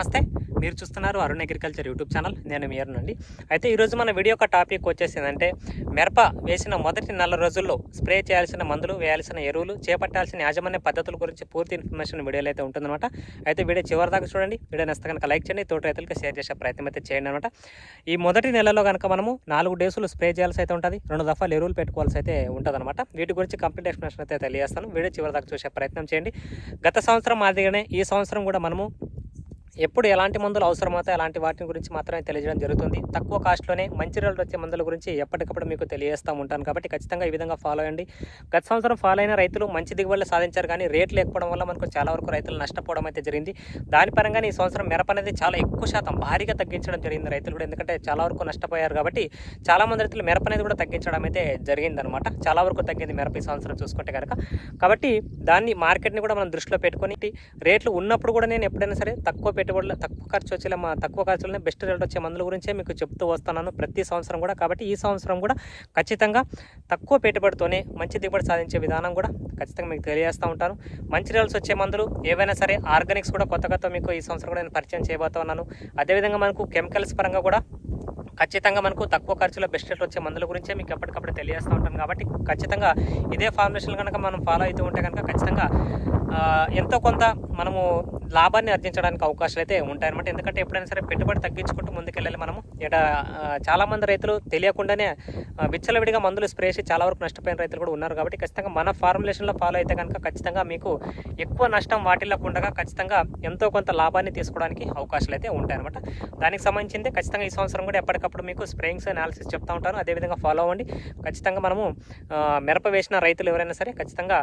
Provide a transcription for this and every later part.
నమస్తే. మీరు చూస్తున్నారు అరుణ్ అగ్రికల్చర్ యూట్యూబ్ ఛానల్. నేను మీ అరుణ్ అండి. అయితే ఈరోజు మన వీడియో యొక్క టాపిక్ వచ్చేసిందంటే మిరప వేసిన మొదటి నెల రోజుల్లో స్ప్రే చేయాల్సిన మందులు వేయాల్సిన ఎరువులు చేపట్టాల్సిన యాజమాన్య పద్ధతుల గురించి పూర్తి ఇన్ఫర్మేషన్ వీడియోలో అయితే ఉంటుందన్నమాట. అయితే వీడియో చివరి దాకా చూడండి. వీడియో నచ్చితే కనుక లైక్ చేయండి. తోటి రైతులకు షేర్ చేసే ప్రయత్నం అయితే చేయండి అనమాట ఈ మొదటి నెలలో కనుక మనము నాలుగు డేసులు స్ప్రే చేయాల్సి అయితే ఉంటుంది. రెండు దఫాలు ఎరువులు పెట్టుకోవాల్సి అయితే ఉంటుందన్నమాట. వీటి గురించి కంప్లీట్ ఎక్స్ప్లెనేషన్ అయితే తెలియజేస్తాను. వీడియో చివరి దాకా చూసే ప్రయత్నం చేయండి. గత సంవత్సరం మాదిరిగానే ఈ సంవత్సరం కూడా మనము ఎప్పుడు ఎలాంటి మందులు అవసరమవుతాయి అలాంటి వాటి గురించి మాత్రమే తెలియజేయడం జరుగుతుంది. తక్కువ కాస్ట్లోనే మంచి రిజల్ట్ వచ్చే మందుల గురించి ఎప్పటికప్పుడు మీకు తెలియజేస్తూ ఉంటాను కాబట్టి ఖచ్చితంగా ఈ విధంగా ఫాలో అయ్యండి గత సంవత్సరం ఫాలో అయిన రైతులు మంచి దిగుబడులు సాధించారు కానీ రేట్లు లేకపోవడం వల్ల మనకు చాలా వరకు రైతులు నష్టపోవడం అయితే జరిగింది. దాని పరంగా ఈ సంవత్సరం మిరప అనేది చాలా ఎక్కువ శాతం భారీగా తగ్గించడం జరిగింది రైతులు కూడా. ఎందుకంటే చాలా వరకు నష్టపోయారు కాబట్టి చాలా మంది రైతులు మిరప అనేది కూడా తగ్గించడం అయితే జరిగిందనమాట. చాలా వరకు తగ్గింది మిరప ఈ సంవత్సరం చూసుకుంటే కనుక కాబట్టి దాన్ని మార్కెట్ని కూడా మనం దృష్టిలో పెట్టుకొని రేట్లు ఉన్నప్పుడు కూడా నేను ఎప్పుడైనా సరే తక్కువ పెట్టుబడులు తక్కువ ఖర్చు వచ్చేలా మా తక్కువ ఖర్చులోనే బెస్ట్ రిజల్ట్ వచ్చే మందుల గురించే మీకు చెప్తూ వస్తున్నాను ప్రతి సంవత్సరం కూడా. కాబట్టి ఈ సంవత్సరం కూడా ఖచ్చితంగా తక్కువ పెట్టుబడితోనే మంచి దిగుబడి సాధించే విధానం కూడా ఖచ్చితంగా మీకు తెలియజేస్తూ ఉంటాను. మంచి రిజల్ట్స్ వచ్చే మందులు ఏవైనా సరే ఆర్గానిక్స్ కూడా కొత్త కొత్త మీకు ఈ సంవత్సరం కూడా నేను పరిచయం చేయబోతున్నాను అదేవిధంగా మనకు కెమికల్స్ పరంగా కూడా ఖచ్చితంగా మనకు తక్కువ ఖర్చులో బెస్ట్ రేట్లు వచ్చే మందుల గురించే మీకు ఎప్పటికప్పుడు తెలియజేస్తూ ఉంటాను. కాబట్టి ఖచ్చితంగా ఇదే ఫార్ములేషన్ కనుక మనం ఫాలో అవుతూ ఉంటే కనుక ఖచ్చితంగా ఎంతో కొంత మనము లాభాన్ని ఆర్జించడానికి అవకాశాలు అయితే ఉంటాయన్నమాట. ఎందుకంటే ఎప్పుడైనా సరే పెట్టుబడి తగ్గించుకుంటూ ముందుకెళ్ళాలి మనము. ఇక్కడ చాలామంది రైతులు తెలియకుండానే విచ్చలవిడిగా మందులు స్ప్రే చేసి చాలా వరకు నష్టపోయిన రైతులు కూడా ఉన్నారు కాబట్టి ఖచ్చితంగా మన ఫార్ములేషన్లో ఫాలో అయితే కనుక ఖచ్చితంగా మీకు ఎక్కువ నష్టం వాటిల్లకుండా ఖచ్చితంగా ఎంతో కొంత లాభాన్ని తీసుకోవడానికి అవకాశాలు అయితే ఉంటాయన్నమాట. దానికి సంబంధించింది ఖచ్చితంగా ఈ సంవత్సరం కూడా ఎప్పటికప్పుడు మీకు స్ప్రేయింగ్స్ అనాలిసిస్ చెప్తా ఉంటాను. అదేవిధంగా ఫాలో అవ్వండి. ఖచ్చితంగా మనము మిరప వేసిన రైతులు ఎవరైనా సరే ఖచ్చితంగా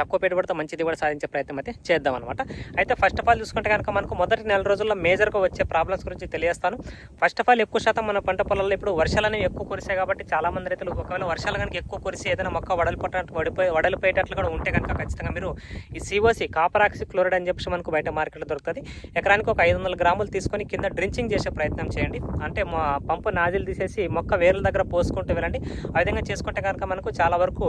తక్కువ పెట్టుబడితో మంచి దిగుబడి సాధించే ప్రయత్నం అయితే చేద్దాం అనమాట అయితే ఫస్ట్ ఆఫ్ ఆల్ చూసుకుంటే కనుక మనకు మొదటి నెల రోజుల్లో మేజర్గా వచ్చే ప్రాబ్లమ్స్ గురించి తెలియస్తాను. ఫస్ట్ ఆఫ్ ఆల్ ఎక్కువ శాతం మన పంట పొలాల్లో ఇప్పుడు వర్షాలు అనేవి ఎక్కువ కురిసాయి కాబట్టి చాలా మంది రైతులు ఒకవేళ వర్షాలు కనుక ఎక్కువ కురిసి ఏదైనా మొక్క వడలిపోవటం వడిపోయి వడలిపోయేటట్లు కూడా ఉంటే కనుక ఖచ్చితంగా మీరు ఈ సిఓసి కాపరాక్సి క్లోరైడ్ అని చెప్పి మనకు బయట మార్కెట్లో దొరుకుతుంది. ఎకరానికి ఒక ఐదు వందల గ్రాములు తీసుకొని కింద డ్రించింగ్ చేసే ప్రయత్నం చేయండి. అంటే మా పంపు నాజిల్ తీసేసి మొక్క వేర్ల దగ్గర పోసుకుంటూ వెళ్ళండి. ఆ విధంగా చేసుకుంటే కనుక మనకు చాలా వరకు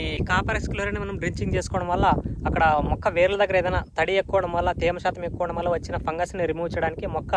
ఈ కాపరాక్సి క్లోరైడ్ మనం డ్రించింగ్ చేసుకోవడం వల్ల అక్కడ మొక్క వేర్ల దగ్గర ఏదైనా తడి ఎక్కువడం వల్ల తేమ శాతం ఎక్కువడం వల్ల వచ్చిన ఫంగస్ని రిమూవ్ చేయడానికి మొక్క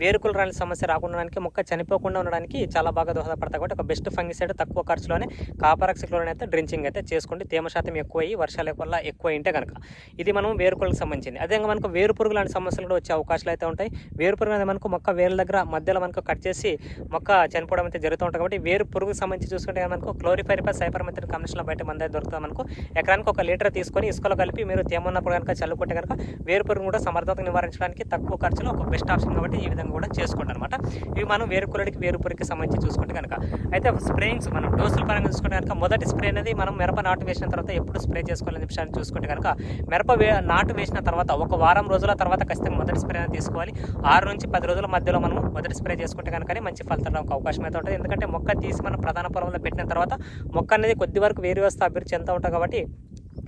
వేరుకులు రాని సమస్య రాకుండా మొక్క చనిపోకుండా ఉండడానికి చాలా బాగా దోహదపడతాయి కాబట్టి ఒక బెస్ట్ ఫంగిసైడ్ తక్కువ ఖర్చులోనే కాపరాక్సి క్లోరైన్ అయితే డ్రించింగ్ అయితే చేసుకుంటే తేమ శాతం ఎక్కువ అయ్యి వర్షాల వల్ల ఎక్కువ అయింటే కనుక ఇది మనం వేరుకులకు సంబంధించింది. అదేవిధంగా మనకు వేరు పురుగు లాంటి సమస్యలు కూడా వచ్చే అవకాశాలు అయితే ఉంటాయి. వేరు పురుగు అనేది మనకు మొక్క వేర్ల దగ్గర మధ్యలో మనకు కట్ చేసి మొక్క చనిపోవడం అయితే జరుగుతూ ఉంటుంది కాబట్టి వేరు పురుగుకు సంబంధించి చూసుకుంటే కనుక మనకు సైపర్ మెథడ్ కమిషన్లో బయట మంది దొరుకుతుంది మనకు. ఎకరానికి ఒక లీటర్ తీసుకొని ఇసుకలో కలిపి మీరు తేమ ఉన్నప్పుడు కనుక చల్లుకుంటే కనుక వేరుపురుగు కూడా సమర్థవంతంగా నివారించడానికి తక్కువ ఖర్చులో ఒక బెస్ట్ ఆప్షన్ కాబట్టి ఈ విధంగా కూడా చేసుకోండి అనమాట ఇవి మనం వేరు వేరుపురికి సంబంధించి చూసుకుంటే కనుక. అయితే స్ప్రేయింగ్స్ మనం డోసుల పరంగా చూసుకుంటే కనుక మొదటి స్ప్రే అనేది మనం మిరప నాటు వేసిన తర్వాత ఎప్పుడు స్ప్రే చేసుకోవాలని విషయాన్ని చూసుకుంటే కనుక మిరప వే నాటు వేసిన తర్వాత ఒక వారం రోజుల తర్వాత ఖచ్చితంగా మొదటి స్ప్రే అనేది తీసుకోవాలి. ఆరు నుంచి పది రోజుల మధ్యలో మనం మొదటి స్ప్రే చేసుకుంటే కనుక మంచి ఫలితం అవకాశం అయితే ఉంటుంది. ఎందుకంటే మొక్క తీసి మనం ప్రధాన పొలంలో పెట్టిన తర్వాత మొక్క అనేది కొద్ది వరకు వేరు వ్యవస్థ అభివృద్ధి చెందుతూ ఉంటుంది కాబట్టి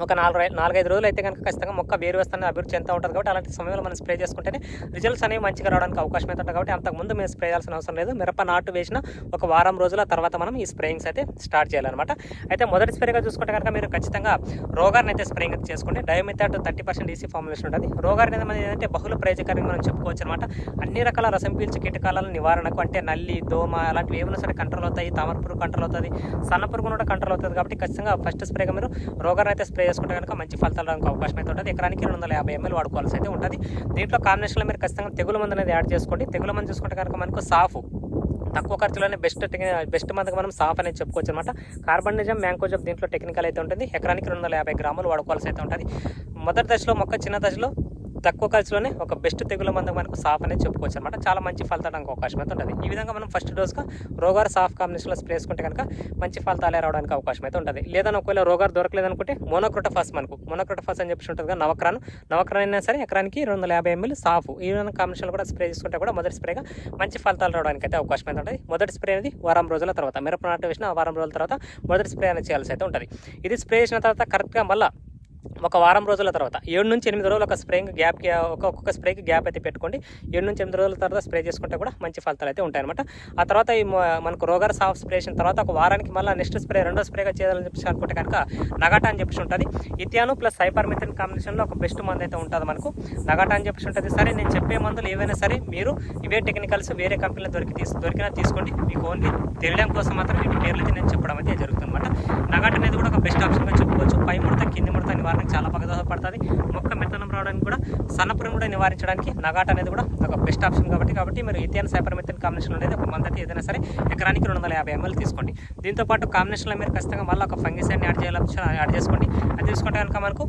ఒక నాలుగు నాలుగైదు రోజులు అయితే కనుక ఖచ్చితంగా మొక్క వేరు వ్యవస్థ అభివృద్ధి చెందుతూ ఉంటుంది కాబట్టి అలాంటి సమయంలో మనం స్ప్రే చేసుకుంటేనే రిజల్ట్స్ అనేవి మంచిగా రావడానికి అవకాశం అయితే ఉంటుంది కాబట్టి అంతకుముందు మేము స్ప్రే చేయాల్సిన అవసరం లేదు. మిరప నాటు వేసిన ఒక వారం రోజుల తర్వాత మనం ఈ స్ప్రేయింగ్స్ అయితే స్టార్ట్ చేయాలన్నమాట. అయితే మొదటి స్ప్రేగా చూసుకుంటే కనుక మీరు ఖచ్చితంగా రోగాన్ని అయితే స్ప్రేయింగ్ అయితే చేసుకోండి. Dimethoate thirty percent EC formulation ఉంటుంది. రోగాన్ని అనేది ఏంటంటే బహుళ ప్రయోజకరంగా మనం చెప్పుకోవచ్చు అనమాట అన్ని రకాల రసం పీల్చే కీటకాల నివారణకు అంటే నల్లి దోమ అలాంటివి ఏమైనా సరే కంట్రోల్ అవుతాయి. తామర పురుగు కంట్రోల్ అవుతుంది. సన్న పురుగు కూడా కంట్రోల్ అవుతుంది కాబట్టి ఖచ్చితంగా ఫస్ట్ స్ప్రేగా మీరు రోగాన్ని అయితే స్ప్రే చేసుకుంటే కనుక మంచి ఫలితాలు రావడానికి అవకాశం అయితే ఉంటుంది. ఎకరానికి రెండు వందల యాభై ఎంఎల్ వాడుకోవాల్సి అయితే ఉంటుంది. దీంట్లో కాంబినేషన్లో మీరు ఖచ్చితంగా తెగులు మందు అనేది యాడ్ చేసుకోండి. తెగులు మందు చూసుకుంటే కనుక మనకు సాఫ్ తక్కువ ఖర్చులోనే బెస్ట్ బెస్ట్ మందుకు మనం సాఫ్ అనేది చెప్పుకోవచ్చు అనమాట కార్బన్ నిజం మ్యాంకోజబ్ దీంట్లో టెక్నికల్ అయితే ఉంటుంది. ఎకరానికి రెండు వందల యాభై గ్రాములు వాడుకోవాల్సి అయితే ఉంటుంది. మొదటి దశలో మొక్క చిన్న దశలో తక్కువ ఖర్చులోనే ఒక బెస్ట్ తెగుల మందు మనకు సాఫ్ అనేది చెప్పుకోవచ్చు అనమాట చాలా మంచి ఫలితానికి అవకాశం అయితే ఉంటుంది. ఈ విధంగా మనం ఫస్ట్ డోస్గా రోగార్ సాఫ్ కాంబినేషన్లో స్ప్రే చేసుకుంటే కనుక మంచి ఫలితాలే రావడానికి అవకాశం అయితే ఉంటుంది. లేదని ఒకవేళ రోగార్ దొరకలేదు అనుకుంటే మోనోక్రోటోఫాస్ మనకు. మోనోక్రోటోఫాస్ అని చెప్పి ఉంటుంది కదా నవక్రాన్. నవక్రాన్ అయినా సరే ఎకరానికి రెండు వందల యాభై ఎంఎల్ సాఫ్. ఈ విధంగా కాంబినేషన్ కూడా స్ప్రే చేసుకుంటే కూడా మొదటి స్ప్రేగా మంచి ఫలితాలు రావడానికి అయితే అవకాశం అయితే ఉంటుంది. మొదటి స్ప్రే అనేది వారం రోజుల తర్వాత మిరప నాటు వేసిన వారం రోజుల తర్వాత మొదటి స్ప్రే అనేది చేయాల్సి అయితే ఉంటుంది. ఇది స్ప్రే చేసిన తర్వాత కరెక్ట్గా మళ్ళీ ఒక వారం రోజుల తర్వాత ఏడు నుంచి ఎనిమిది రోజులు ఒక స్ప్రేయింగ్ గ్యాప్ ఒక ఒక్కొక్క స్ప్రేకి గ్యాప్ అయితే పెట్టుకోండి. ఏడు నుంచి ఎనిమిది రోజుల తర్వాత స్ప్రే చేసుకుంటే కూడా మంచి ఫలితాలు అయితే ఉంటాయన్నమాట. ఆ తర్వాత ఈ మనకు రోగర్ సాఫ్ స్ప్రే చేసిన తర్వాత ఒక వారానికి మళ్ళీ నెక్స్ట్ స్ప్రే రెండో స్ప్రేగా చేయాలని చెప్పేసి అనుకుంటే కనుక నగాటా అని చెప్పేసి ఉంటుంది. ఇథియాను ప్లస్ సైపర్మిథిన్ కాంబినేషన్లో ఒక బెస్ట్ మందు అయితే ఉంటుంది మనకు. నగాటా అని చెప్పేసి ఉంటుంది. సరే నేను చెప్పే మందులు ఏవైనా సరే మీరు ఇవే టెక్నికల్స్ వేరే కంపెనీలో దొరికి తీసు దొరికినా తీసుకోండి. మీకు ఓన్లీ తెలియడం కోసం మాత్రం వీటి పేర్లు అయితే నేను చెప్పడం అయితే జరుగుతుంది అనమాట నగాట్ అనేది కూడా ఒక బెస్ట్ ఆప్షన్గా చెప్పుకోవచ్చు. పై ముడత కింది ముడత నివారణకు చాలా బాగా దోహదపడుతుంది మొక్క మెత్తనం రావడానికి కూడా సన్నపురం కూడా నివారించడానికి నగాట్ అనేది కూడా ఒక బెస్ట్ ఆప్షన్ కాబట్టి కాబట్టి మీరు ఇతిహాన సైపర్ మెత్తన్ కాంబినేషన్ అనేది ఒక మందటి ఏదైనా సరే ఎకరానికి రెండు వందల యాభై ఎంఎల్ తీసుకోండి. దీంతో పాటు కాంబినేషన్లో మీరు ఖచ్చితంగా మళ్ళీ ఒక ఫంగిసైడ్ని యాడ్ చేయాలి యాడ్ చేసుకోండి. అది తీసుకుంటే కనుక మనకు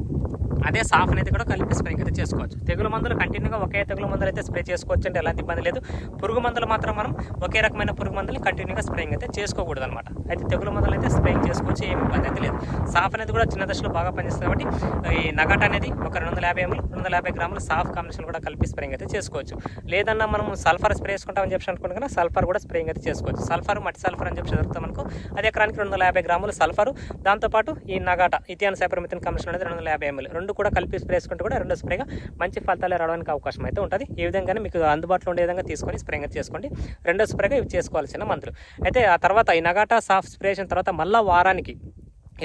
అదే సాఫ్ అనేది కూడా కలిపి స్ప్రేయింగ్ అయితే చేసుకోవచ్చు. తెగులు మందులు కంటిన్యూగా ఒకే తెగులు మందులు అయితే స్ప్రే చేసుకోవచ్చు అంటే ఎలాంటి ఇబ్బంది లేదు. పురుగు మందులు మాత్రం మనం ఒకే రకమైన పురుగు మందులు కంటిన్యూగా స్ప్రేయింగ్ అయితే చేసుకోకూడదు అనమాట అయితే తెగులు మందులు అయితే స్ప్రేయింగ్ చేసుకోవచ్చు ఏమి ఇబ్బంది అయితే లేదు. సాఫ్ అనేది కూడా చిన్న దశలో బాగా పనిచేస్తుంది కాబట్టి ఈ నగట అనేది ఒక రెండు వందల యాభై ఎంఎల్ రెండు వందల యాభై గ్రాములు సాఫ్ కాంబినేషన్ కూడా కలిపి స్ప్రేయింగ్ అయితే చేసుకోవచ్చు. లేదన్నా మనం సల్ఫర్ స్ప్రే చేసుకుంటామని చెప్పి అనుకుంటే సల్ఫర్ కూడా స్ప్రేయింగ్ అయితే చేసుకోవచ్చు. సల్ఫర్ మట్టి సల్ఫర్ అని చెప్పి దొరుకుతాం మనకు అది ఎకరానికి రెండు వందల యాభై గ్రాములు సల్ఫర్. దాంతోపాటు ఈ నగాట ఇథియాన్ సైపర్మిథిన్ కమిషన్ అనేది రెండు వందల యాభై ఎంఎల్ రెండు కూడా కలిపి స్ప్రే చేసుకుంటే కూడా రెండు స్ప్రేగా మంచి ఫలితాలు రావడానికి అవకాశం అయితే ఉంటుంది. ఈ విధంగానే మీకు అందుబాటులో ఉండే విధంగా తీసుకొని స్ప్రేగా చేసుకోండి. రెండో స్ప్రేగా ఇవి చేసుకోవాల్సిన మందులు అయితే ఆ తర్వాత ఈ నగాటా సాఫ్ స్ప్రే చేసిన తర్వాత మళ్ళీ వారానికి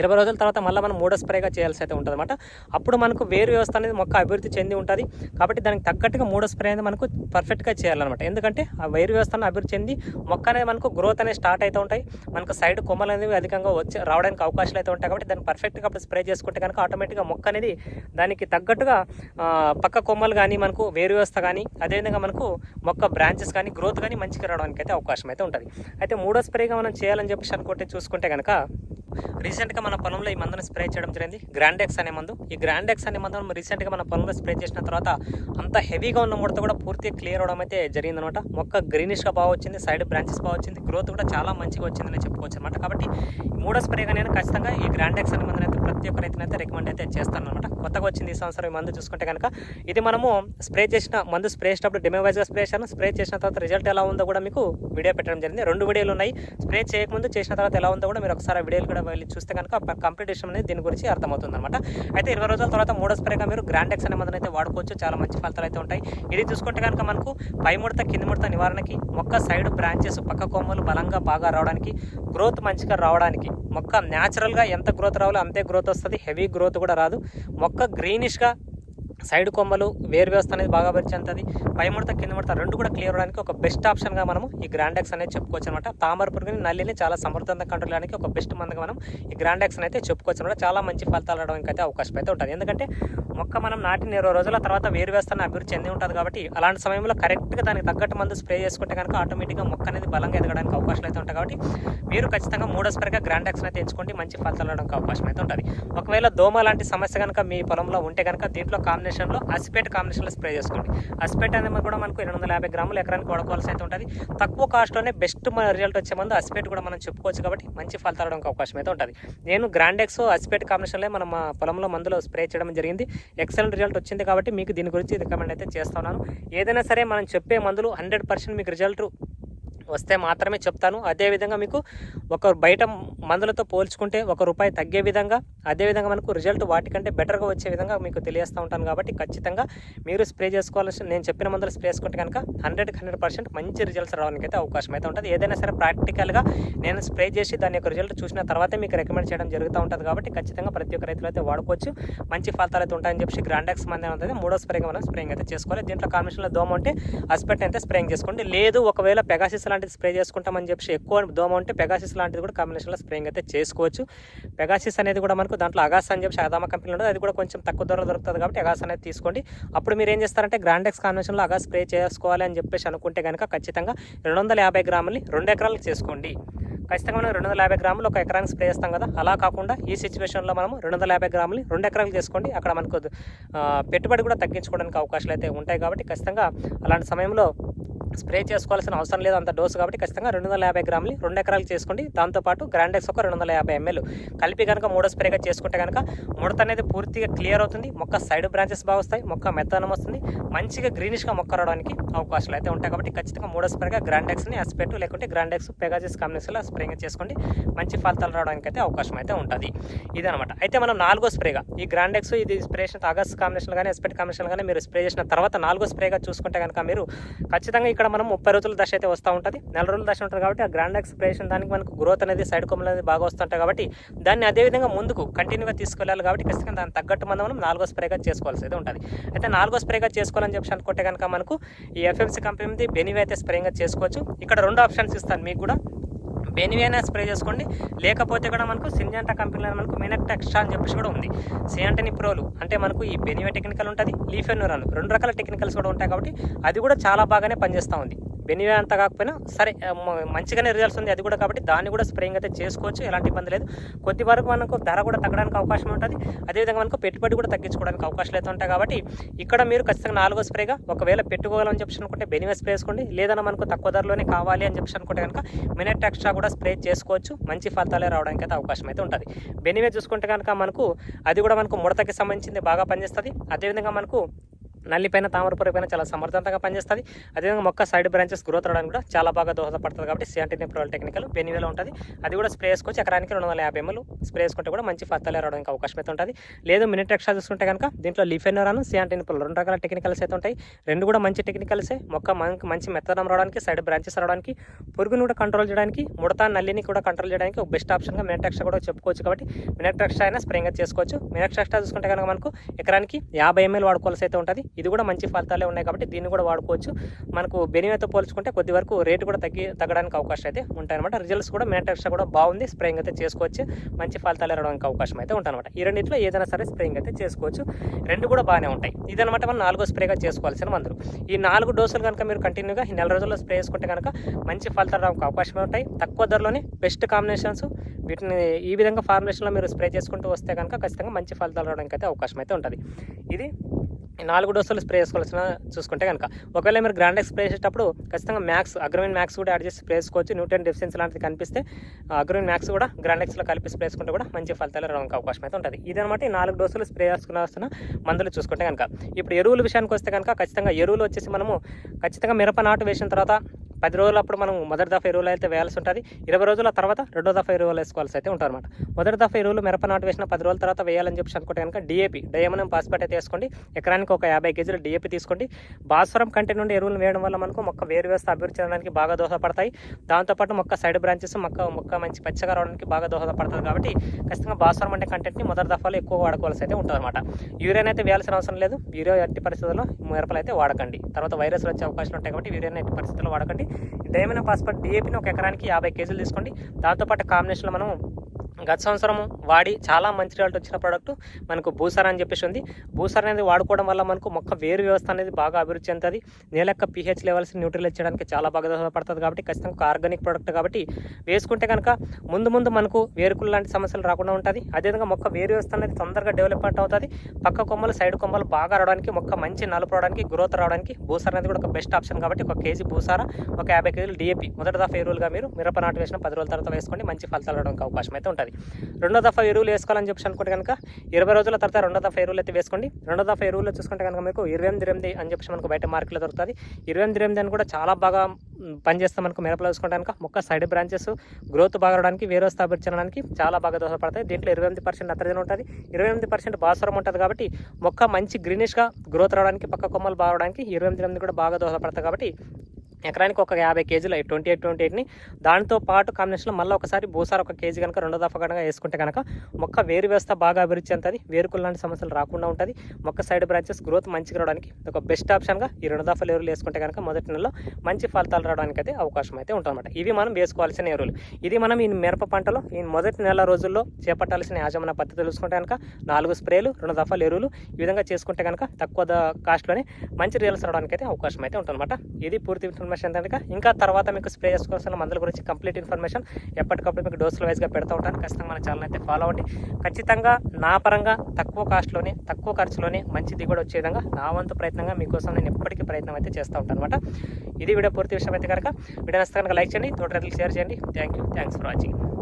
ఇరవై రోజుల తర్వాత మళ్ళీ మనం మూడో స్ప్రేగా చేయాల్సి అయితే ఉంటుంది అప్పుడు మనకు వేరు వ్యవస్థ అనేది మొక్క అభివృద్ధి చెంది ఉంటుంది. కాబట్టి దానికి తగ్గట్టుగా మూడో స్ప్రే అనేది మనకు పర్ఫెక్ట్గా చేయాలన్నమాట. ఎందుకంటే ఆ వేరు వ్యవస్థను అభివృద్ధి చెంది మొక్క అనేది మనకు గ్రోత్ అనేది స్టార్ట్ అవుతూ ఉంటాయి. మనకు సైడ్ కొమ్మలు అనేవి అధికంగా వచ్చి రావడానికి అవకాశాలు అయితే ఉంటాయి. కాబట్టి దాన్ని పర్ఫెక్ట్గా అప్పుడు స్ప్రే చేసుకుంటే కనుక ఆటోమేటిక్గా మొక్క అనేది దానికి తగ్గట్టుగా పక్క కొమ్మలు కానీ మనకు వేరు వ్యవస్థ కానీ అదేవిధంగా మనకు మొక్క బ్రాంచెస్ కానీ గ్రోత్ కానీ మంచిగా రావడానికి అయితే అవకాశం అయితే ఉంటుంది. అయితే మూడో స్ప్రేగా మనం చేయాలని చెప్పేసి అనుకుంటే చూసుకుంటే కనుక రీసెంట్గా మన పొలంలో ఈ మందును స్ప్రే చేయడం జరిగింది. గ్రాండెక్స్ అనే మందు. ఈ గ్రాండెక్స్ అనే మందు మనం రీసెంట్గా మన పొలంలో స్ప్రే చేసిన తర్వాత అంత హెవీగా ఉన్న ముడత కూడా పూర్తిగా క్లియర్ అవడం అయితే జరిగిందనమాట. మొక్క గ్రీనిష్గా బాగా వచ్చింది సైడ్ బ్రాంచెస్ బాగా వచ్చింది గ్రోత్ కూడా చాలా మంచిగా వచ్చిందని చెప్పుకోవచ్చు అనమాట కాబట్టి ఈ మూడో స్ప్రేగా నేను ఖచ్చితంగా ఈ గ్రాండెక్స్ అనే మందుని అయితే ప్రతి ఒక్క రైతునైతే రికమెండ్ అయితే చేస్తాను అనమాట కొత్తగా వచ్చింది ఈ సంవత్సరం ఈ మందు చూసుకుంటే కనుక ఇది మనము స్ప్రే చేసిన మందు స్ప్రే చేసినప్పుడు డెమో వైజ్గా స్ప్రే చేశాను. స్ప్రే చేసిన తర్వాత రిజల్ట్ ఎలా ఉందో కూడా మీకు వీడియో పెట్టడం జరిగింది. రెండు వీడియోలు ఉన్నాయి. స్ప్రే చేయకముందు చేసిన తర్వాత ఎలా ఉందో కూడా మీరు ఒకసారి వీడియోలు కూడా వెళ్ళి చూస్తే కనుక యొక్క కంపిటీషన్ అనేది దీని గురించి అర్థమవుతుంది అనమాట అయితే ఇరవై రోజుల తర్వాత మూడో స్ప్రేగా మీరు గ్రాండెక్స్ అనే మందుని అయితే వాడుకోవచ్చు. చాలా మంచి ఫలితాలు అయితే ఉంటాయి. ఇది చూసుకుంటే కనుక మనకు పై ముడత కింది ముడత నివారణకి మొక్క సైడ్ బ్రాంచెస్ పక్క కొమ్మలు బలంగా బాగా రావడానికి గ్రోత్ మంచిగా రావడానికి మొక్క న్యాచురల్గా ఎంత గ్రోత్ రావాలో అంతే గ్రోత్ వస్తుంది. హెవీ గ్రోత్ కూడా రాదు. మొక్క గ్రీనిష్గా సైడ్ కొమ్మలు వేరు వ్యవస్థ అనేది బాగా పరిచేంతది పై ముడత కింద ముడత రెండు కూడా క్లియర్ అవడానికి ఒక బెస్ట్ ఆప్షన్గా మనం ఈ గ్రాండెక్స్ అనేది చెప్పుకోవచ్చు అనమాట. తామర పురుగుని నల్లిని చాలా సమర్థవంతంగా కంట్రోల్ చేయడానికి ఒక బెస్ట్ మందుగా మనం ఈ గ్రాండెక్స్ అయితే చెప్పుకోవచ్చు అనమాట. చాలా మంచి ఫలితాలు రావడానికి అయితే అవకాశం అయితే ఉంటుంది. ఎందుకంటే మొక్క మనం నాటిన ఇరవై రోజుల తర్వాత వేరు వ్యవస్థను అభివృద్ధి చెంది ఉంటుంది కాబట్టి అలాంటి సమయంలో కరెక్ట్గా దానికి తగ్గట్టు మందు స్ప్రే చేసుకుంటే కనుక ఆటోమేటిక్గా మొక్క అనేది బలంగా ఎదగడానికి అవకాశాలు అయితే ఉంటాయి కాబట్టి మీరు ఖచ్చితంగా మూడో స్ప్రేగా గ్రాండెక్స్ అయితే ఎంచుకోండి మంచి ఫలితాలు రావడానికి అవకాశం అయితే ఉంటుంది. ఒకవేళ దోమ లాంటి సమస్య కనుక మీ పొలంలో ఉంటే కనుక దీంట్లో కాంబినేషన్లో అసిపేట్ కాంబినేషన్లో స్ప్రే చేసుకోండి. అసిపేట్ అనేది కూడా మనకు రెండు వందల యాభై గ్రాములు ఎకరానికి వాడుకోవాల్సి అయితే ఉంటుంది. తక్కువ కాస్ట్లోనే బెస్ట్ రిజల్ట్ వచ్చే మందు అసిపేట్ కూడా మనం చెప్పుకోవచ్చు కాబట్టి మంచి ఫలితాలు రావడానికి అవకాశం అయితే ఉంటుంది. నేను గ్రాండెక్స్ అసిపేట్ కాంబినేషన్లో మనం మా పొలంలో మందులో స్ప్రే చేయడం జరిగింది. ఎక్సలెంట్ రిజల్ట్ వచ్చింది కాబట్టి మీకు దీని గురించి రికమెండ్ అయితే చేస్తున్నాను ఏదైనా సరే మనం చెప్పే మందులు హండ్రెడ్ పర్సెంట్ మీకు రిజల్ట్ వస్తే మాత్రమే చెప్తాను. అదేవిధంగా మీకు ఒక బయట మందులతో పోల్చుకుంటే ఒక రూపాయి తగ్గే విధంగా అదేవిధంగా మనకు రిజల్ట్ వాటికంటే బెటర్గా వచ్చే విధంగా మీకు తెలియస్తూ ఉంటాను కాబట్టి ఖచ్చితంగా మీరు స్ప్రే చేసుకోవాల్సిన నేను చెప్పిన మందులు స్ప్రే చేసుకుంటే కనుక హండ్రెడ్కి హండ్రెడ్ పర్సెంట్ మంచి రిజల్ట్స్ రావడానికి అయితే అవకాశం అయితే ఉంటుంది. ఏదైనా సరే ప్రాక్టికల్గా నేను స్ప్రే చేసి దాని యొక్క రిజల్ట్ చూసిన తర్వాతే మీకు రికమెండ్ చేయడం జరుగుతూ ఉంటుంది కాబట్టి ఖచ్చితంగా ప్రతి ఒక్క రైతులు అయితే వాడుకోవచ్చు. మంచి ఫలితాలు అయితే ఉంటాయని చెప్పి గ్రాండాక్స్ మంది ఉంటుంది. మూడో స్ప్రేగా మనం స్ప్రేయింగ్ అయితే చేసుకోవాలి. దీంట్లో కాంబినేషన్లో దోమ ఉంటే అస్పెట్ అయితే స్ప్రేయింగ్ చేసుకోండి. లేదు ఒకవేళ పెగాసిస్ లాంటిది స్ప్రే చేసుకుంటామని చెప్పి ఎక్కువ దోమ ఉంటే పెగాసిస్ లాంటిది కూడా కాంబినేషన్లో స్ప్రేయింగ్ అయితే చేసుకోవచ్చు. పెగాసిస్ అనేది కూడా మనకు దాంట్లో అగాస్ అని చెప్పి అదామా కంపెనీలో ఉంటుంది అది కూడా కొంచెం తక్కువ ధరలో దొరుకుతుంది కాబట్టి అగాస్ అనేది తీసుకోండి. అప్పుడు మీరు ఏం చేస్తారంటే గ్రాండెక్స్ కాంబినేషన్లో అగాస్ స్ప్రే చేసుకోవాలి అని చెప్పేసి అనుకుంటే కనుక ఖచ్చితంగా రెండు వందల యాభై గ్రాములని రెండు ఎకరాలకు చేసుకోండి. ఖచ్చితంగా మనం రెండు వందల యాభై గ్రాములు ఒక ఎకరానికి స్ప్రే చేస్తాం కదా. అలా కాకుండా ఈ సిచ్యువేషన్లో మనం రెండు వందల యాభై గ్రాములు రెండు ఎకరాలు చేసుకోండి. అక్కడ మనకు పెట్టుబడి కూడా తగ్గించుకోవడానికి అవకాశాలు అయితే ఉంటాయి కాబట్టి ఖచ్చితంగా అలాంటి సమయంలో స్ప్రే చేసుకోవాల్సిన అవసరం లేదు అంత డోసు కాబట్టి ఖచ్చితంగా రెండు వందల యాభై గ్రాములు రెండు ఎకరాలు చేసుకోండి. దాంతోపాటు గ్రాండెక్స్ ఒక రెండు వందల యాభై ఎంఎల్. కలిపి కనుక మూడో స్ప్రేగా చేసుకుంటే కనుక ముడత అనేది పూర్తిగా క్లియర్ అవుతుంది. మొక్క సైడ్ బ్రాంచెస్ బాగా వస్తాయి మొక్క మెత్తనం వస్తుంది. మంచిగా గ్రీనిష్గా మొక్క రావడానికి అవకాశాలు అయితే ఉంటాయి కాబట్టి ఖచ్చితంగా మూడో స్ప్రేగా గ్రాండెక్స్ని అస్పెట్ లేకుంటే గ్రాండెక్స్ పెగాజిస్ కాంబినేషన్లో స్ప్రేయింగ్ చేసుకోండి. మంచి ఫలితాలు రావడానికి అయితే అవకాశం అయితే ఉంటుంది. ఇదనమాట అయితే మనం నాలుగో స్ప్రేగా ఈ గ్రాండెక్స్ ఇది స్ప్రే చేసిన ఆగస్ట్ కాంబినేషన్ కానీ ఎస్పెట్ కాంబినేషన్ కానీ మీరు స్ప్రే చేసిన తర్వాత నాలుగో స్ప్రేగా చూసుకుంటే కనుక మీరు ఖచ్చితంగా ఇక్కడ ఇక్కడ మనం ముప్పై రోజుల దశ అయితే వస్తూ ఉంటుంది. నెల రోజుల దశ ఉంటుంది కాబట్టి ఆ గ్రాండ్ ఎక్స్ప్రెషన్ దానికి మనకు గ్రోత్ అనేది సైడ్ కొమ్మలు అనేది బాగా వస్తుంటాయి కాబట్టి దాన్ని అదేవిధంగా ముందుకు కంటిన్యూగా తీసుకెళ్ళాలి కాబట్టి ఖచ్చితంగా దానికి తగ్గట్టు మనం మనం నాలుగో స్ప్రేగా చేసుకోవాల్సి అయితే ఉంటుంది. అయితే నాలుగో స్ప్రేగా చేసుకోవాలని చెప్పి అనుకుంటే కనుక మనకు ఈ ఎఫ్ఎంసీ కంపెనీ బెనివి అయితే స్ప్రేగా చేసుకోవచ్చు. ఇక్కడ రెండు ఆప్షన్స్ ఇస్తాను మీకు కూడా. బెనివేనా స్ప్రే చేసుకోండి. లేకపోతే కూడా మనకు సింజంటా కంపెనీలో మనకు మినెక్ట్ ఎక్స్ట్రా అని చెప్పేసి కూడా ఉంది. సియాంటని ప్రోలు అంటే మనకు ఈ బెనివే టెక్నికల్ ఉంటుంది లీఫెన్యూరాన్ రెండు రకాల టెక్నికల్స్ కూడా ఉంటాయి కాబట్టి అది కూడా చాలా బాగానే పనిచేస్తూ ఉంది. బెనివే అంత కాకపోయినా సరే మ- మంచిగానే రిజల్ట్స్ ఉంది. అది కూడా కాబట్టి దాన్ని కూడా స్ప్రేయింగ్ అయితే చేసుకోవచ్చు. ఎలాంటి ఇబ్బంది లేదు. కొద్ది వరకు మనకు ధర కూడా తగ్గడానికి అవకాశం ఉంటుంది. అదేవిధంగా మనకు పెట్టుబడి కూడా తగ్గించుకోవడానికి అవకాశాలు అయితే ఉంటాయి కాబట్టి ఇక్కడ మీరు ఖచ్చితంగా నాలుగో స్ప్రేగా ఒకవేళ పెట్టుకోవాలని చెప్పి అనుకుంటే బెనివే స్ప్రే వేసుకోండి. లేదన్నా మనకు తక్కువ ధరలోనే కావాలి అని చెప్పి అనుకుంటే కనుక మినెట్ ఎక్స్ట్రా కూడా స్ప్రే చేసుకోవచ్చు. మంచి ఫలితాలే రావడానికి అయితే అవకాశం అయితే ఉంటుంది. బెనివే చూసుకుంటే కనుక మనకు అది కూడా మనకు ముడతకి సంబంధించింది బాగా పనిచేస్తుంది. అదేవిధంగా మనకు నల్లిపైన తామరపురి పైన చాలా సమర్థవంతంగా పనిచేస్తుంది. అదేవిధంగా మొక్క సైడ్ బ్రాంచెస్ గ్రోత్ అవడానికి కూడా చాలా బాగా దోహదపడుతుంది కాబట్టి సియాంటీ ప్రోల్ టెక్నికల్ బెనివేలో ఉంటుంది. అది కూడా స్ప్రే వేసుకోవచ్చు ఎకరానికి రెండు వందల యాభై ఎంఎల్ స్ప్రే వేసుకుంటే కూడా మంచి ఫలితాలు రావడానికి అవకాశం అయితే ఉంటుంది. లేదు మినిట్ ఎక్స్ట్రా చూసుకుంటే కనుక దీంట్లో లిఫెనోరాను సియాంటిన్ ప్రోల్ రెండు రకాల టెక్నికల్స్ అయితే ఉంటాయి. రెండు కూడా మంచి టెక్నికల్సే మొక్క మంచి మెత్తనం రావడానికి సైడ్ బ్రాంచెస్ రావడానికి పురుగును కూడా కంట్రోల్ చేయడానికి ముడత నల్లిని కూడా కంట్రోల్ చేయడానికి ఒక బెస్ట్ ఆప్షన్గా మినిట్ ఎక్స్ట్రా కూడా చెప్పుకోవచ్చు కాబట్టి మినిట్ ఎక్స్ట్రా అయినా స్ప్రేయింగ్ చేసుకోవచ్చు. మినిట్ ఎక్స్ట్రా చూసుకుంటే కనుక మనకు ఎకరానికి యాభై ఎంఎల్ వాడుకోవాల్సి అయితే ఉంటుంది. ఇది కూడా మంచి ఫలితాలే ఉన్నాయి కాబట్టి దీన్ని కూడా వాడుకోవచ్చు. మనకు బెనివేతో పోల్చుకుంటే కొద్ది వరకు రేటు కూడా తగ్గి తగ్గడానికి అవకాశం అయితే ఉంటాయి అనమాట రిజల్ట్స్ కూడా మేటర్స్ కూడా బాగుంది. స్ప్రేయింగ్ అయితే చేసుకోవచ్చు. మంచి ఫలితాలు రావడానికి అవకాశం అయితే ఉంటాయన్నమాట ఈ రెండింటిలో ఏదైనా సరే స్ప్రేయింగ్ అయితే చేసుకోవచ్చు. రెండు కూడా బాగానే ఉంటాయి. ఇదనమాట మనం నాలుగో స్ప్రేగా చేసుకోవాల్సిన మందులు. ఈ నాలుగు డోసులు కనుక మీరు కంటిన్యూగా ఈ నెల రోజుల్లో స్ప్రే చేసుకుంటే కనుక మంచి ఫలితాలు రావడానికి అవకాశం ఉంటాయి. తక్కువ ధరలోనే బెస్ట్ కాంబినేషన్స్ వీటిని ఈ విధంగా ఫార్ములేషన్లో మీరు స్ప్రే చేసుకుంటూ వస్తే కనుక ఖచ్చితంగా మంచి ఫలితాలు రావడానికి అయితే అవకాశం అయితే ఉంటుంది. ఇది నాలుగు డోసులు స్ప్రే చేసుకోవాల్సిన చూసుకుంటే కనుక ఒకవేళ మీరు గ్రాండెక్స్ స్ప్రే చేసేటప్పుడు ఖచ్చితంగా మ్యాక్స్ అగ్రమిన్ మ్యాక్స్ కూడా యాడ్ చేసి స్ప్రే చేసుకోవచ్చు. న్యూట్రన్ డెఫిషియన్సీ లాంటిది కనిపిస్తే అగ్రమిన్ మ్యాక్స్ కూడా గ్రాండెక్స్లో కలిపి స్ప్రే చేసుకుంటే కూడా మంచి ఫలితాలు రావడానికి అవకాశం అయితే ఉంటుంది. ఇదనమాట ఈ నాలుగు డోసులు స్ప్రే చేసుకున్న మందులు చూసుకుంటే కనుక ఇప్పుడు ఎరువుల విషయానికి వస్తే కనుక ఖచ్చితంగా ఎరువులు వచ్చేసి మనము ఖచ్చితంగా మిరప నాటు వేసిన తర్వాత పది రోజులు అప్పుడు మనం మొదటి దఫా ఎరువులు అయితే వేయాల్సి ఉంటుంది. ఇరవై రోజుల తర్వాత రెండో దఫా ఎరువులు వేసుకోవాల్సి అయితే ఉంటుంది అనమాట మొదటి దఫా ఎరువులు మిరప నాటు వేసిన పది రోజుల తర్వాత వేయాలని చెప్పి అనుకుంటే కనుక డిఏపీ డయమనం పాస్పేట్ అయితే వేసుకోండి. ఎకరానికి ఒక యాభై కేజీలు డిఏపీ తీసుకోండి. భాస్వరం కంటి నుండి ఎరువులు వేయడం వల్ల మనకు మొక్క వేరు వ్యవస్థ అభివృద్ధి చెందడానికి బాగా దోహదపడతాయి. దాంతోపాటు మొక్క సైడ్ బ్రాంచెస్ మొక్క మొక్క మంచి పచ్చగా రావడానికి బాగా దోహదపడుతుంది కాబట్టి ఖచ్చితంగా భాస్వరం అంటే కంటెంట్ని మొదటి దఫాలో ఎక్కువ వాడుకోవాల్సి అయితే ఉంటుంది అనమాట యూరియన్ అయితే వేయాల్సిన అవసరం లేదు. యూరియా ఎట్టి పరిస్థితుల్లో మిరపలు అయితే వాడకండి. తర్వాత వైరస్ వచ్చే అవకాశాలు ఉంటాయి కాబట్టి యూరియన్ ఎట్టి పరిస్థితుల్లో వాడకండి. డైమండ్ పాస్పర్ట్ డిఏపిని ఒక ఎకరానికి యాభై కేజీలు తీసుకోండి. దాంతోపాటు కాంబినేషన్లో మనం గత సంవత్సరం వాడి చాలా మంచి రిజల్ట్ వచ్చిన ప్రోడక్ట్ మనకు భూసార అని చెప్పేసి ఉంది. భూసార అనేది వాడుకోవడం వల్ల మనకు మొక్క వేరు వ్యవస్థ అనేది బాగా అభివృద్ధి చెందుతుంది. నేల యొక్క పిహెచ్ లెవెల్స్ న్యూట్రల్ చేయడానికి చాలా బాగా దోహదపడుతుంది కాబట్టి ఖచ్చితంగా ఒక ఆర్గానిక్ ప్రోడక్ట్ కాబట్టి వేసుకుంటే కనుక ముందు ముందు మనకు వేరుకులు లాంటి సమస్యలు రాకుండా ఉంటుంది. అదేవిధంగా మొక్క వేరు వ్యవస్థ అనేది తొందరగా డెవలప్మెంట్ అవుతుంది. పక్క కొమ్మలు సైడ్ కొమ్మలు బాగా రావడానికి మొక్క మంచి నలుపు రావడానికి గ్రోత్ రావడానికి భూసార అనేది కూడా ఒక బెస్ట్ ఆప్షన్ కాబట్టి ఒక కేజీ భూసార ఒక యాభై కేజీలు డిఏపి మొదటి దఫా ఎరువులుగా మీరు మిరప నాటు వేసిన పది రోజుల తర్వాత వేసుకోండి. మంచి ఫలితాలు రావడానికి అవకాశం అయితే ఉంటుంది. రెండో దఫా ఎరువులు వేసుకోవాలని చెప్పి అనుకుంటే కనుక ఇరవై రోజుల తర్వాత రెండో దఫా ఎరువులు అయితే వేసుకోండి. రెండో దఫా ఎరువులు చూసుకుంటే కనుక మీకు ఇరవై ఎనిమిది ఎనిమిది అని చెప్పి మనకు బయట మార్కెట్లో దొరుకుతుంది ఇరవై ఎనిమిది ఎనిమిది అని కూడా చాలా బాగా పనిచేస్తాం మనకు మిరపలో చూసుకుంటే కనుక మొక్క సైడ్ బ్రాంచెస్ గ్రోత్ బాగా రావడానికి వేరే స్థాపించడానికి చాలా బాగా దోహదపడతాయి. దీంట్లో ఇరవై ఎనిమిది పర్సెంట్ నత్రజని ఉంటుంది. ఇరవై ఎనిమిది పర్సెంట్ భాస్వరం ఉంటుంది కాబట్టి మొక్క మంచి గ్రీనిష్గా గ్రోత్ రావడానికి పక్క కొమ్మలు బాగా రావడానికి ఇరవై ఎనిమిది ఎనిమిది కూడా బాగా దోహదపడతాయి కాబట్టి ఎకరానికి ఒక యాభై కేజీలు ట్వంటీ ఎయిట్ ట్వంటీ ఎయిట్ని దాంతో పాటు కాంబినేషన్లో మళ్ళీ ఒకసారి భూసార ఒక కేజీ కనుక రెండో దఫా కనుక వేసుకుంటే కనుక మొక్క వేరు వ్యవస్థ బాగా అభివృద్ధి చెందుతుంది. వేరుకులు లాంటి సమస్యలు రాకుండా ఉంటుంది. మొక్క సైడ్ బ్రాంచెస్ గ్రోత్ మంచిగా రావడానికి ఒక బెస్ట్ ఆప్షన్గా ఈ రెండు దఫాలు ఎరువులు వేసుకుంటే కనుక మొదటి నెలలో మంచి ఫలితాలు రావడానికి అయితే అవకాశం అయితే ఉంటుందన్నమాట. ఇవి మనం వేసుకోవాల్సిన ఎరువులు. ఇది మనం ఈ మిరప పంటలో ఈ మొదటి నెల రోజుల్లో చేపట్టాల్సిన యాజమాన్య పద్ధతి తెలుసుకుంటే కనుక నాలుగు స్ప్రేలు రెండు దఫాలు ఎరువులు ఈ విధంగా చేసుకుంటే కనుక తక్కువ కాస్ట్లోనే మంచి రిజల్ట్స్ రావడానికి అయితే అవకాశం అయితే ఉంటుందన్నమాట. ఇది పూర్తి ఇన్ఫర్మేషన్ కనుక ఇంకా తర్వాత మీకు స్ప్రే చేసుకోవాల్సిన మందుల గురించి కంప్లీట్ ఇన్ఫర్మేషన్ ఎప్పటికప్పుడు మీకు డోసుల వైజ్గా పెడతా ఉంటాను. ఖచ్చితంగా మన ఛానల్ అయితే ఫాలో అవ్వండి. ఖచ్చితంగా నా పరంగా తక్కువ కాస్ట్లోనే తక్కువ ఖర్చులోనే మంచి దిగుబడి వచ్చే విధంగా నా వంతు ప్రయత్నంగా మీకోసం నేను ఎప్పటికీ ప్రయత్నం అయితే చేస్తూ ఉంటాను అనమాట ఇది వీడియో పూర్తి విషయం అయితే కనుక వీడియో నచ్చితే కనుక లైక్ చేయండి తోట రైతులకు షేర్ చేయండి. Thank you thanks for watching